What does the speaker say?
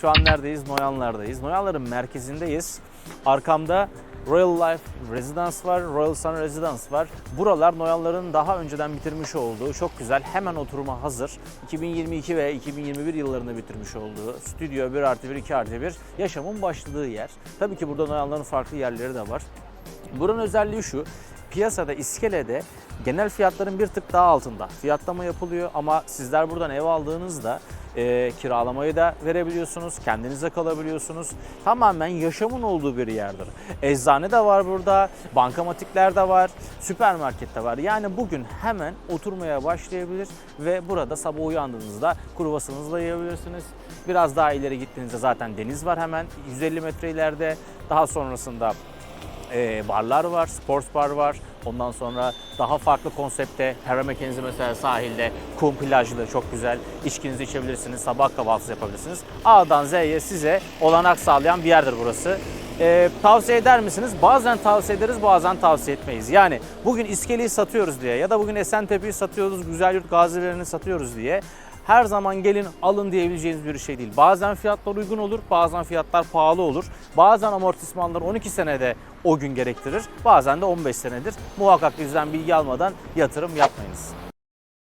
Şu an neredeyiz? Noyanlar'dayız. Noyanlar'ın merkezindeyiz. Arkamda Royal Life Residence var, Royal Sun Residence var. Buralar Noyanlar'ın daha önceden bitirmiş olduğu çok güzel, hemen oturuma hazır. 2022 ve 2021 yıllarında bitirmiş olduğu stüdyo 1 artı 1, 2 artı 1 yaşamın başladığı yer. Tabii ki burada Noyanlar'ın farklı yerleri de var. Buranın özelliği şu, piyasada iskelede genel fiyatların bir tık daha altında fiyatlama yapılıyor ama sizler buradan ev aldığınızda e, kiralamayı da verebiliyorsunuz, kendinize kalabiliyorsunuz. Tamamen yaşamın olduğu bir yerdir. Eczane de var burada, bankamatikler de var, süpermarket de var. Yani bugün hemen oturmaya başlayabilir ve burada sabah uyandığınızda kruvasanınızla yiyebilirsiniz. Biraz daha ileri gittiğinizde zaten deniz var hemen 150 metre ileride. Daha sonrasında e, barlar var, sports bar var. Ondan sonra daha farklı konsepte Terra Mackenzie mesela sahilde kum plajlı çok güzel. İçkinizi içebilirsiniz, sabah kahvaltısı yapabilirsiniz. A'dan Z'ye size olanak sağlayan bir yerdir burası. E, tavsiye eder misiniz? Bazen tavsiye ederiz, bazen tavsiye etmeyiz. Yani bugün iskeleyi satıyoruz diye ya da bugün Esentepe'yi satıyoruz, Güzelyurt Gazilerini satıyoruz diye her zaman gelin alın diyebileceğiniz bir şey değil. Bazen fiyatlar uygun olur, bazen fiyatlar pahalı olur. Bazen amortismanlar 12 senede o gün gerektirir, bazen de 15 senedir. Muhakkak bizden bilgi almadan yatırım yapmayınız.